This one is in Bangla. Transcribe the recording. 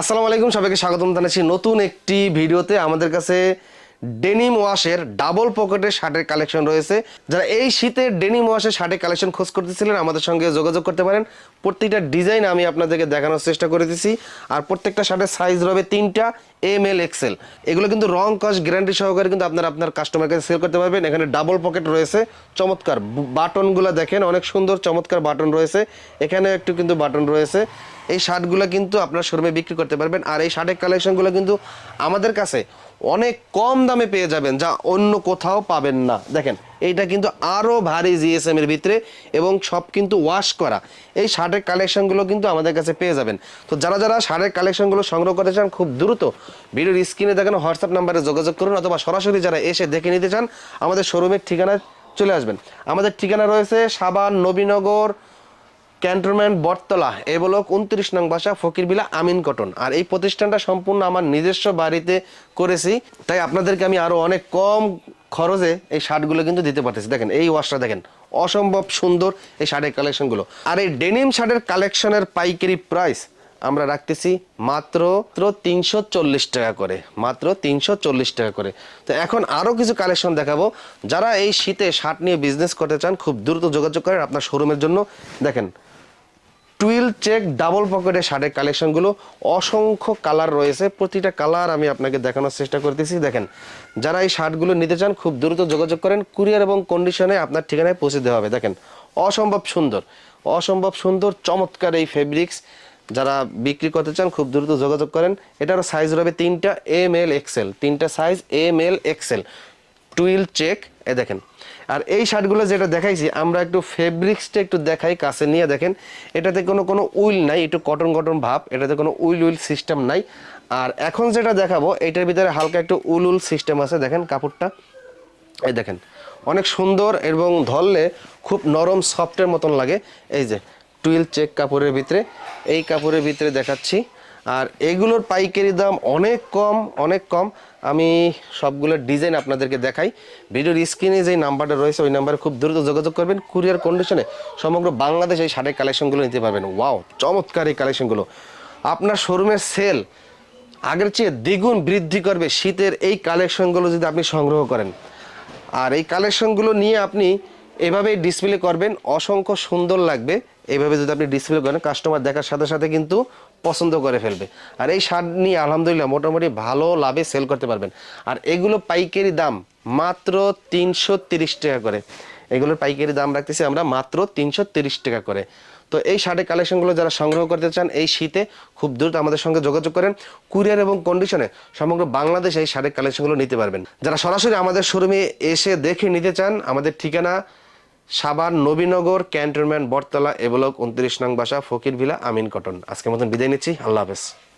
আসসালামু আলাইকুম, সবাইকে স্বাগতম জানাচ্ছি নতুন একটি ভিডিওতে। আমাদের কাছে ডেনিম ওয়াশের ডাবল পকেটের শার্টের কালেকশন রয়েছে। যারা এই শীতে ডেনিম ওয়াশের শার্টের কালেকশন খোঁজ করতেছিলেন, আমাদের সঙ্গে যোগাযোগ করতে পারেন। প্রত্যেকটা ডিজাইন আমি আপনাদেরকে দেখানোর চেষ্টা করে দিচ্ছি আর প্রত্যেকটা শার্টের সাইজ রবে তিনটা এম এল এক্সেল এগুলো কিন্তু রং কস্ট গ্যারান্টি সহকারে কিন্তু আপনারা আপনার কাস্টমারকে সেল করতে পারবেন। এখানে ডাবল পকেট রয়েছে। চমৎকার বাটনগুলো দেখেন, অনেক সুন্দর, চমৎকার বাটন রয়েছে। এখানে একটু কিন্তু বাটন রয়েছে। এই শার্টগুলো কিন্তু আপনার শোরুমে বিক্রি করতে পারবেন। আর এই শার্টের কালেকশনগুলো কিন্তু আমাদের কাছে অনেক কম দামে পেয়ে যাবেন, যা অন্য কোথাও পাবেন না। দেখেন, এইটা কিন্তু আরও ভারী জিএসএম এর ভিতরে এবং সব কিন্তু ওয়াশ করা। এই শার্টের কালেকশনগুলো কিন্তু আমাদের কাছে পেয়ে যাবেন। তো যারা যারা শার্টের কালেকশনগুলো সংগ্রহ করতে চান খুব দ্রুত ভিডিওর স্ক্রিনে দেখেন হোয়াটসঅ্যাপ নাম্বারে যোগাযোগ করুন, অথবা সরাসরি যারা এসে দেখে নিতে চান, আমাদের শোরুমের ঠিকানায় চলে আসবেন। আমাদের ঠিকানা রয়েছে সাবান, Nabinagar cantonment Battala, A block উনত্রিশ নং বাসা ফকিরবিলা আমিন কটন। আর এই প্রতিষ্ঠানটা সম্পূর্ণ আমার নিজস্ব বাড়িতে করেছি। তাই আপনাদেরকে আমি আরও অনেক কম খরচে এই শার্টগুলো কিন্তু দিতে পারতেছি। দেখেন, এই ওয়াশটা দেখেন, অসম্ভব সুন্দর এই শার্টের কালেকশনগুলো আর এই ডেনিম শার্টের কালেকশনের পাইকারি প্রাইস আমরা রাখতেছি মাত্র তিনশো চল্লিশ টাকা করে, মাত্র তিনশো চল্লিশ টাকা করে। তো এখন আরও কিছু কালেকশন দেখাবো। যারা এই শীতে শার্ট নিয়ে বিজনেস করতে চান, খুব দ্রুত যোগাযোগ করেন আপনার শোরুমের জন্য। দেখেন টুইল চেক ডাবল পকেটের শার্টের কালেকশনগুলো অসংখ্য কালার রয়েছে। প্রতিটা কালার আমি আপনাকে দেখানোর চেষ্টা করতেছি। দেখেন, যারা এই শার্টগুলো নিতে চান, খুব দ্রুত যোগাযোগ করেন। কুরিয়ার এবং কন্ডিশনে আপনার ঠিকানায় পৌঁছে দেওয়া হবে। দেখেন, অসম্ভব সুন্দর অসম্ভব সুন্দর, চমৎকার এই ফেব্রিক্স যারা বিক্রি করতে চান, খুব দ্রুত যোগাযোগ করেন। এটারও সাইজ রবে তিনটা এম এল এক্সেল তিনটা size M L XL twill check, এ দেখেন। আর এই শার্টগুলো যেটা দেখাইছি, আমরা একটু ফেব্রিক্সটা একটু দেখাই, কাছে নিয়ে দেখেন। এটাতে কোনো কোনো উইল নাই, একটু কটন কটন ভাব, এটাতে কোনো উইল উইল সিস্টেম নাই। আর এখন যেটা দেখাবো, এটার ভিতরে হালকা একটু উল উল সিস্টেম আছে, দেখেন কাপড়টা। এই দেখেন, অনেক সুন্দর এবং ধরলে খুব নরম, সফটের মতন লাগে। এই যে, টুইল চেক কাপড়ের ভিতরে, এই কাপড়ের ভিতরে দেখাচ্ছি। আর এগুলোর পাইকারি দাম অনেক কম অনেক কম। আমি সবগুলোর ডিজাইন আপনাদেরকে দেখাই। ভিডিওর স্ক্রিনে যে নাম্বারটা রয়েছে, ওই নাম্বারে খুব দ্রুত যোগাযোগ করবেন। কুরিয়ার কন্ডিশনে সমগ্র বাংলাদেশ এই শাড়ির কালেকশনগুলো নিতে পারবেন। ওয়াও চমৎকার এই কালেকশনগুলো আপনার শোরুমের সেল আগের চেয়ে দ্বিগুণ বৃদ্ধি করবে শীতের এই কালেকশনগুলো যদি আপনি সংগ্রহ করেন। আর এই কালেকশনগুলো নিয়ে আপনি এভাবেই ডিসপ্লে করবেন। অসংখ্য সুন্দর লাগবে। এইভাবে যদি আপনি ডিসপ্লে করেন কাস্টমার দেখার সাথে সাথে কিন্তু পছন্দ করে ফেলবে। আর এই সার নিয়ে আলহামদুলিল্লাহ মোটামুটি ভালো লাভে সেল করতে পারবেন। আর এগুলো পাইকারি দাম মাত্র তিনশো টাকা করে। এগুলোর পাইকারি দাম রাখতেছি আমরা মাত্র তিনশো টাকা করে। তো এই শার্টের কালেকশনগুলো যারা সংগ্রহ করতে চান, এই শীতে খুব দ্রুত আমাদের সঙ্গে যোগাযোগ করেন। কুরিয়ার এবং কন্ডিশনে সমগ্র বাংলাদেশে এই শার্টের কালেকশনগুলো নিতে পারবেন। যারা সরাসরি আমাদের শোরুমে এসে দেখে নিতে চান, আমাদের ঠিকানা সাবান নবীনগর ক্যান্টনমেন্ট বটতলা এবলক উনত্রিশ নং বাসা, ফকির ভিলা, আমিন কটন। আজকের মতন বিদায় নিচ্ছি। আল্লাহ হাফেজ।